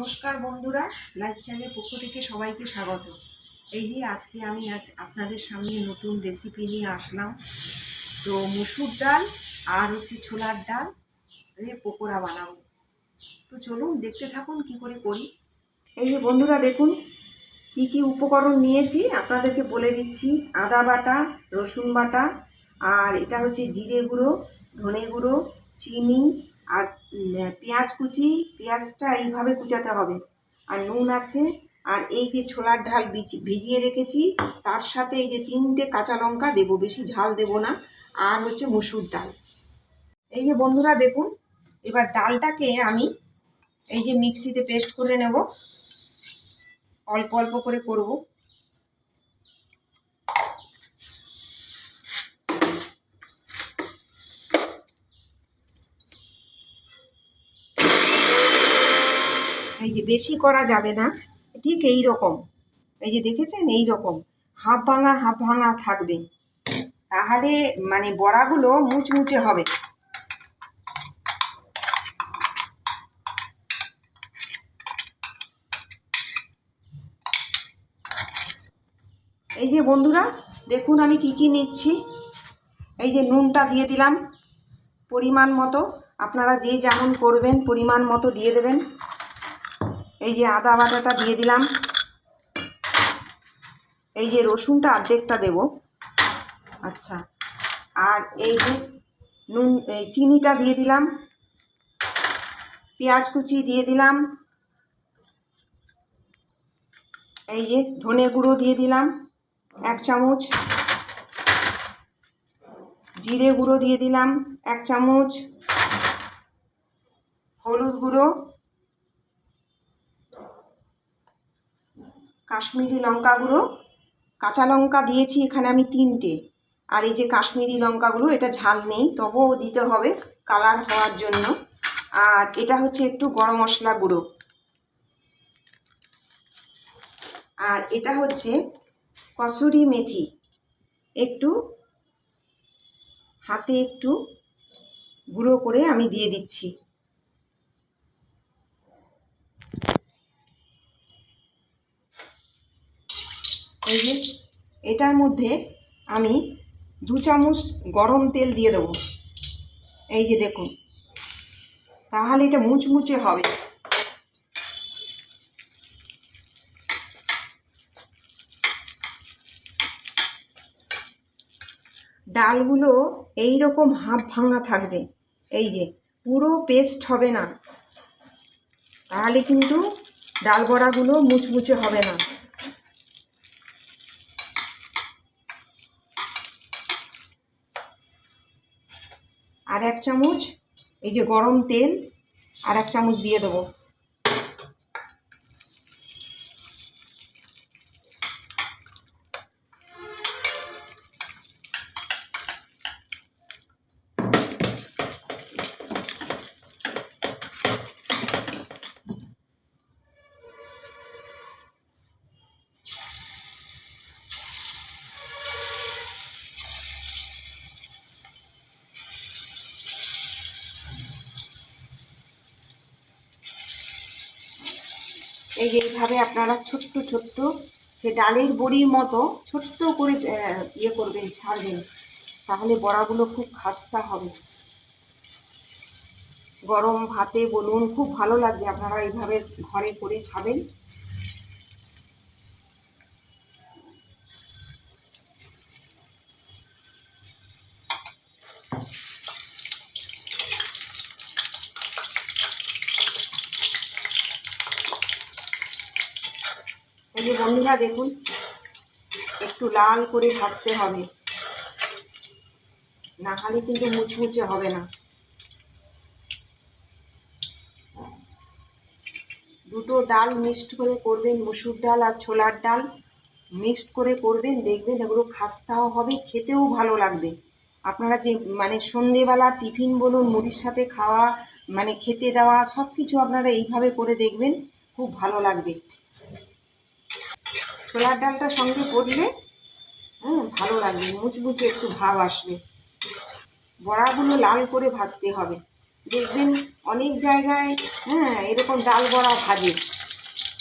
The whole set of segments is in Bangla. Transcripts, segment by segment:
নমস্কার বন্ধুরা লাইফস্টাইলের পক্ষ থেকে সবাইকে স্বাগত। এই যে আজকে আমি আজ আপনাদের সামনে নতুন রেসিপি নিয়ে আসলাম। তো মুসুর ডাল আর হচ্ছে ছোলার ডাল পকোড়া বানাবো। তো চলুন দেখতে থাকুন কি করে করি। এই যে বন্ধুরা, দেখুন কি কি উপকরণ নিয়েছি। আপনাদেরকে বলে দিচ্ছি, আদা বাটা, রসুন বাটা, আর এটা হচ্ছে জিরে গুঁড়ো, ধনে গুঁড়ো, চিনি আর পেঁয়াজ কুচি, পেঁয়াজটা এইভাবে কুচাতে হবে। আর নুন আছে, আর এই যে ছোলার ভিজি- ভিজিয়ে রেখেছি, তার সাথে এই যে তিনটে কাঁচা লঙ্কা দেবো, বেশি ঝাল দেবো না, আর হচ্ছে মুসুর ডাল। এই যে বন্ধুরা দেখুন, এবার ডালটাকে আমি এই যে মিক্সিতে পেস্ট করে নেব। অল্প অল্প করে করব। এই যে বেশি করা যাবে না, ঠিক এই রকম এই যে দেখেছেন? এই রকম হাফ ভাঙা হাফ ভাঙা থাকবে। তাহলে মানে বড়াগুলো মুচমুচে হবে। এই যে বন্ধুরা, দেখুন আমি কি কি নিচ্ছি। এই যে নুনটা দিয়ে দিলাম, পরিমাণ মতো। আপনারা যে যেমন করবেন, পরিমাণ মতো দিয়ে দেবেন। এই যে আদা বাটাটা দিয়ে দিলাম। এই যে রসুনটা অর্ধেকটা দেব। আচ্ছা। আর এই যে নুন, এই চিনিটা দিয়ে দিলাম। পেঁয়াজ কুচি দিয়ে দিলাম। এই যে ধনে গুঁড়ো দিয়ে দিলাম, এক চামচ। জিরে গুঁড়ো দিয়ে দিলাম, এক চামচ হলুদ গুঁড়ো কাশ্মীরি লঙ্কা গুঁড়ো, কাঁচা লঙ্কা দিয়েছি এখানে আমি তিনটে। আর এই যে কাশ্মীরি লঙ্কাগুলো এটা ঝাল নেই, তবুও দিতে হবে কালার হওয়ার জন্য। আর এটা হচ্ছে একটু গরম মশলা গুঁড়ো। আর এটা হচ্ছে কসুরি মেথি। একটু, হাতে একটু গুঁড়ো করে আমি দিয়ে দিচ্ছি। এই যে, এটার মধ্যে আমি দু চামচ গরম তেল দিয়ে দেবো। এই যে দেখুন, তাহলে এটা মুচমুচে হবে। ডালগুলো এই রকম হাফ ভাঙা থাকবে। এই যে, পুরো পেস্ট হবে না। তাহলে কিন্তু ডাল বড়াগুলো মুচমুচে হবে না। আর এক চামচ এই যে গরম তেল আর এক চামচ দিয়ে দেবো। এই যে এইভাবে আপনারা ছোট্ট ছোট্ট সে ডালের বড়ির মতো ছোট্ট করে ইয়ে করবেন, ছাড়বেন। তাহলে বড়াগুলো খুব খাস্তা হবে। গরম ভাতে বলুন, খুব ভালো লাগবে। আপনারা এইভাবে ঘরে করে খাবেন। এই যে বন্ধুরা দেখুন, একটু লাল করে ভাজতে হবে। না হলে কিন্তু মুচমুচে হবে না। দুটো ডাল মিক্সড করে করবেন, মুসুর ডাল আর ছোলার ডাল মিক্সড করে করবেন, দেখবেন এগুলো খাস্তাও হবে, খেতেও ভালো লাগবে। আপনারা যে মানে সন্ধেবেলা টিফিন বলুন, মুড়ির সাথে খাওয়া মানে খেতে দেওয়া সব কিছু আপনারা এইভাবে করে দেখবেন, খুব ভালো লাগবে। ছোলার ডালটা সঙ্গে করলে হ্যাঁ ভালো লাগবে, মুচমুচে একটু ভাব আসবে। বড়াগুলো লাল করে ভাজতে হবে। দেখবেন অনেক জায়গায় হ্যাঁ এরকম ডাল বড়া ভাজে।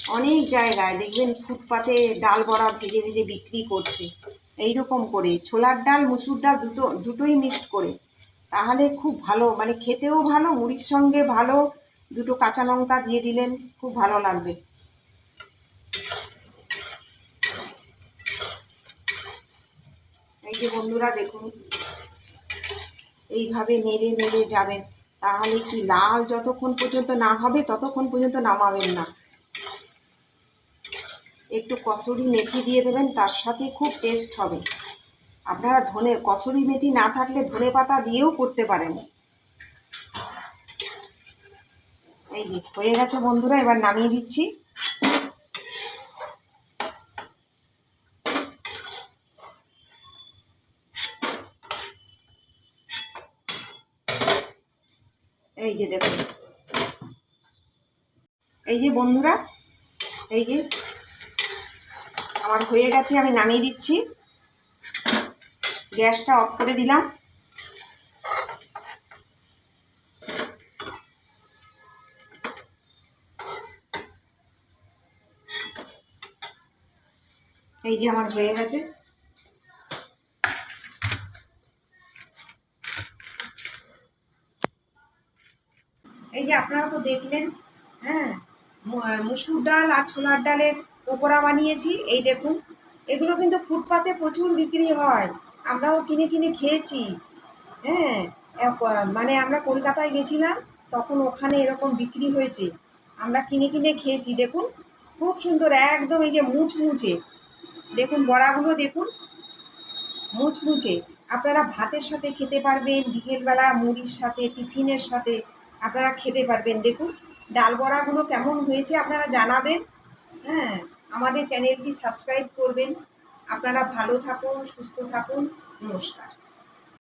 অনেক জায়গায় দেখবেন ফুটপাতে ডাল বড়া ভেজে ভেজে বিক্রি করছে। এই রকম করে ছোলার ডাল, মুসুর ডাল দুটো, দুটোই মিক্সড করে। তাহলে খুব ভালো মানে খেতেও ভালো, মুড়ির সঙ্গে ভালো, দুটো কাঁচা লঙ্কা দিয়ে দিলেন, খুব ভালো লাগবে। যে বন্ধুরা দেখুন, এইভাবে নেড়ে নেড়ে যাবেন, তাহলে কি লাল যতক্ষণ পর্যন্ত না হবে ততক্ষণ পর্যন্ত নামাবেন না। একটু কসুরি মেথি দিয়ে দেবেন, তার সাথে খুব টেস্ট হবে। আপনারা ধনে, কসুরি মেথি না থাকলে ধনে পাতা দিয়েও করতে পারেন। এই হয়ে গেছে বন্ধুরা, এবার নামিয়ে দিচ্ছি। এই যে দেখুন। এই যে বন্ধুরা, এই যে আমার হয়ে গেছে, আমি নামিয়ে দিচ্ছি। গ্যাসটা অফ করে দিলাম। এই যে আমার হয়ে গেছে। আপনারা তো দেখলেন হ্যাঁ মুসুর ডাল আর ছোলার ডালের পকোড়া বানিয়েছি, এই দেখুন। এগুলো কিন্তু ফুটপাতে প্রচুর বিক্রি হয়। আমরাও কিনে কিনে খেয়েছি। হ্যাঁ মানে আমরা কলকাতায় গেছিলাম, তখন ওখানে এরকম বিক্রি হয়েছে। আমরা কিনে কিনে খেয়েছি, দেখুন। খুব সুন্দর, একদম এই যে মুচমুচে। দেখুন, বড়াগুলো দেখুন। মুচমুচে। আপনারা ভাতের সাথে খেতে পারবেন, বিকেলবেলা মুড়ির সাথে, টিফিনের সাথে। আপনারা খেতে পারবেন। দেখুন, ডাল বড়াগুলো কেমন হয়েছে আপনারা জানাবেন। হ্যাঁ আমাদের চ্যানেলটি সাবস্ক্রাইব করবেন। আপনারা ভালো থাকুন, সুস্থ থাকুন। নমস্কার।